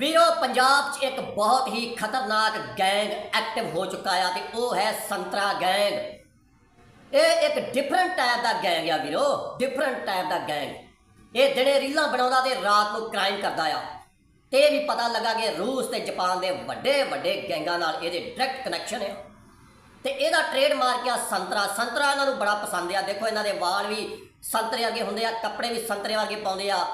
ਵੀਰੋ, ਪੰਜਾਬ 'ਚ ਇੱਕ ਬਹੁਤ ਹੀ ਖਤਰਨਾਕ ਗੈਂਗ ਐਕਟਿਵ ਹੋ ਚੁੱਕਾ ਆ ਤੇ ਉਹ ਹੈ ਸੰਤਰਾ ਗੈਂਗ। ਇਹ ਇੱਕ ਡਿਫਰੈਂਟ ਟਾਈਪ ਦਾ ਗੈਂਗ ਆ ਵੀਰੋ ਡਿਫਰੈਂਟ ਟਾਈਪ ਦਾ ਗੈਂਗ। ਇਹ ਦਿਨੇ ਰੀਲਾਂ ਬਣਾਉਂਦਾ ਤੇ ਰਾਤ ਨੂੰ ਕ੍ਰਾਈਮ ਕਰਦਾ ਆ। ਤੇ ਇਹ ਵੀ ਪਤਾ ਲੱਗਾ ਕਿ ਰੂਸ ਤੇ ਜਾਪਾਨ ਦੇ ਵੱਡੇ ਵੱਡੇ ਗੈਂਗਾਂ ਨਾਲ ਇਹਦੇ ਡਾਇਰੈਕਟ ਕਨੈਕਸ਼ਨ ਹੈ ਤੇ ਇਹਦਾ ਟ੍ਰੇਡ ਮਾਰਕ ਆ ਸੰਤਰਾ। ਸੰਤਰਾ ਇਹਨਾਂ ਨੂੰ ਬੜਾ ਪਸੰਦ ਆ। ਦੇਖੋ ਇਹਨਾਂ ਦੇ ਵਾਲ ਵੀ ਸੰਤਰੇ ਵਰਗੇ ਹੁੰਦੇ ਆ, ਕੱਪੜੇ ਵੀ ਸੰਤਰੇ ਵਰਗੇ ਪਾਉਂਦੇ ਆ।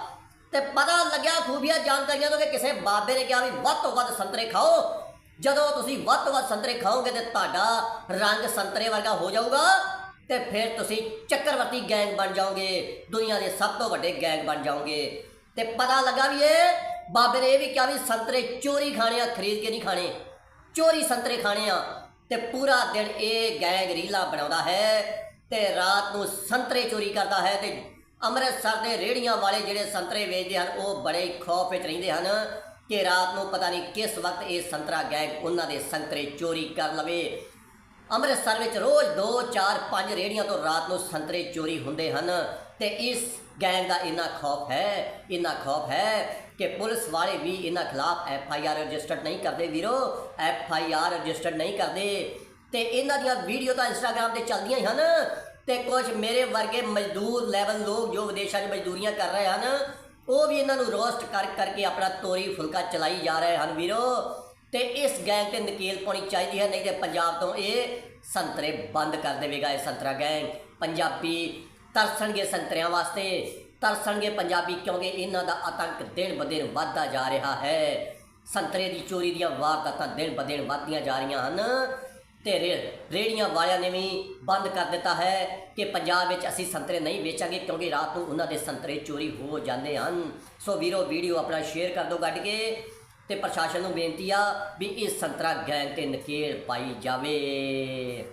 ਤੇ ਪਤਾ ਲੱਗਿਆ ਖੂਬੀਆ ਜਾਣਕਾਰੀਆਂ ਤੋਂ ਕਿ ਕਿਸੇ ਬਾਬੇ ਨੇ ਕਿਹਾ ਵੀ ਵੱਧ ਤੋਂ ਵੱਧ ਸੰਤਰੇ ਖਾਓ। ਜਦੋਂ ਤੁਸੀਂ ਵੱਧ ਤੋਂ ਵੱਧ ਸੰਤਰੇ ਖਾਓਗੇ ਤੇ ਤੁਹਾਡਾ ਰੰਗ ਸੰਤਰੇ ਵਰਗਾ ਹੋ ਜਾਊਗਾ ਤੇ ਫਿਰ ਤੁਸੀਂ ਚੱਕਰਵਰਤੀ ਗੈਂਗ ਬਣ ਜਾਓਗੇ। ਦੁਨੀਆ ਦੇ ਸਭ ਤੋਂ ਵੱਡੇ ਗੈਂਗ ਬਣ ਜਾਓਗੇ। ਤੇ ਪਤਾ ਲੱਗਾ ਵੀ ਇਹ ਬਾਬੇ ਨੇ ਇਹ ਵੀ ਕਿਹਾ ਵੀ ਸੰਤਰੇ ਚੋਰੀ ਖਾਣੇ ਆ, ਖਰੀਦ ਕੇ ਨਹੀਂ ਖਾਣੇ। ਚੋਰੀ ਸੰਤਰੇ ਖਾਣੇ ਆ ਤੇ ਪੂਰਾ ਦਿਨ ਇਹ ਗੈਂਗ ਰੀਲਾ ਬਣਾਉਂਦਾ ਹੈ ਤੇ ਰਾਤ ਨੂੰ ਸੰਤਰੇ ਚੋਰੀ ਕਰਦਾ ਹੈ ਤੇ ਅੰਮ੍ਰਿਤਸਰ ਦੇ ਰੇੜੀਆਂ ਵਾਲੇ ਜਿਹੜੇ ਸੰਤਰੇ ਵੇਚਦੇ ਹਨ, ਉਹ ਬੜੇ ਖੌਫ ਵਿੱਚ ਰਹਿੰਦੇ ਹਨ ਕਿ ਰਾਤ ਨੂੰ ਪਤਾ ਨਹੀਂ ਕਿਸ ਵਕਤ ਇਹ ਸੰਤਰਾ ਗੈਂਗ ਉਹਨਾਂ ਦੇ ਸੰਤਰੇ ਚੋਰੀ ਕਰ ਲਵੇ। ਅੰਮ੍ਰਿਤਸਰ ਵਿੱਚ ਰੋਜ਼ 2 4 5 ਰੇੜੀਆਂ ਤੋਂ ਰਾਤ ਨੂੰ ਸੰਤਰੇ ਚੋਰੀ ਹੁੰਦੇ ਹਨ ਤੇ ਇਸ ਗੈਂਗ ਦਾ ਇੰਨਾ ਖੌਫ ਹੈ, ਇੰਨਾ ਖੌਫ ਹੈ ਕਿ ਪੁਲਿਸ ਵਾਲੇ ਵੀ ਇਹਨਾਂ ਖਿਲਾਫ ਐਫ ਆਈ ਆਰ ਰਜਿਸਟਰਡ ਨਹੀਂ ਕਰਦੇ ਵੀਰੋ, ਐਫ ਆਈ ਆਰ ਰਜਿਸਟਰਡ ਨਹੀਂ ਕਰਦੇ ਤੇ ਇਹਨਾਂ ਦੀਆਂ ਵੀਡੀਓ ਤਾਂ ਇੰਸਟਾਗ੍ਰam ਤੇ ਚੱਲਦੀਆਂ ਹੀ ਹਨ ਤੇ ਕੁਝ ਮੇਰੇ ਵਰਗੇ ਮਜ਼ਦੂਰ ਲੈਵਲ ਲੋਕ ਜੋ ਵਿਦੇਸ਼ਾਂ 'ਚ ਮਜ਼ਦੂਰੀਆਂ ਕਰ ਰਹੇ ਹਨ, ਉਹ ਵੀ ਇਹਨਾਂ ਨੂੰ ਰੋਸਟ ਕਰ, ਕਰਕੇ ਆਪਣਾ ਤੋਰੀ ਫੁਲਕਾ ਚਲਾਈ ਜਾ ਰਹੇ ਹਨ ਵੀਰੋ। ਤੇ ਇਸ ਗੈਂਗ ਤੇ ਨਕੇਲ ਪਾਉਣੀ ਚਾਹੀਦੀ ਹੈ, ਨਹੀਂ ਤੇ ਪੰਜਾਬ ਤੋਂ ਇਹ ਸੰਤਰੇ ਬੰਦ ਕਰ ਦੇਵੇਗਾ ਇਹ ਸੰਤਰਾ ਗੈਂਗ ਪੰਜਾਬੀ ਤਰਸਣਗੇ ਸੰਤਰਿਆਂ ਵਾਸਤੇ। ਤਰਸਣਗੇ ਪੰਜਾਬੀ ਕਿਉਂਕਿ ਇਹਨਾਂ ਦਾ ਆਤੰਕ ਦਿਨ ਬ ਦਿਨ ਵੱਧਦਾ ਜਾ ਰਿਹਾ ਹੈ। ਸੰਤਰੇ ਦੀ ਚੋਰੀ ਦੀਆਂ ਵਾਰਦਾਤਾਂ ਦਿਨ ਬ ਦਿਨ ਵੱਧਦੀਆਂ ਜਾ ਰਹੀਆਂ ਹਨ। ਤੇ ਰੇ- ਰੇਹੜੀਆਂ ਵਾਲਿਆਂ ਨੇ ਵੀ ਬੰਦ ਕਰ ਦਿੱਤਾ ਹੈ ਕਿ ਪੰਜਾਬ ਵਿੱਚ ਅਸੀਂ ਸੰਤਰੇ ਨਹੀਂ ਵੇਚਾਂਗੇ ਕਿਉਂਕਿ ਰਾਤ ਨੂੰ ਉਹਨਾਂ ਦੇ ਸੰਤਰੇ ਚੋਰੀ ਹੋ ਜਾਂਦੇ ਹਨ। ਸੋ ਵੀਰੋ, ਵੀਡੀਓ ਆਪਣਾ ਸ਼ੇਅਰ ਕਰ ਦਿਓ ਕੱਢ ਕੇ ਤੇ ਪ੍ਰਸ਼ਾਸਨ ਨੂੰ ਬੇਨਤੀ ਆ ਵੀ ਇਹ ਸੰਤਰਾ ਗੈਂਗ ਤੇ ਨਕੇਲ ਪਾਈ ਜਾਵੇ।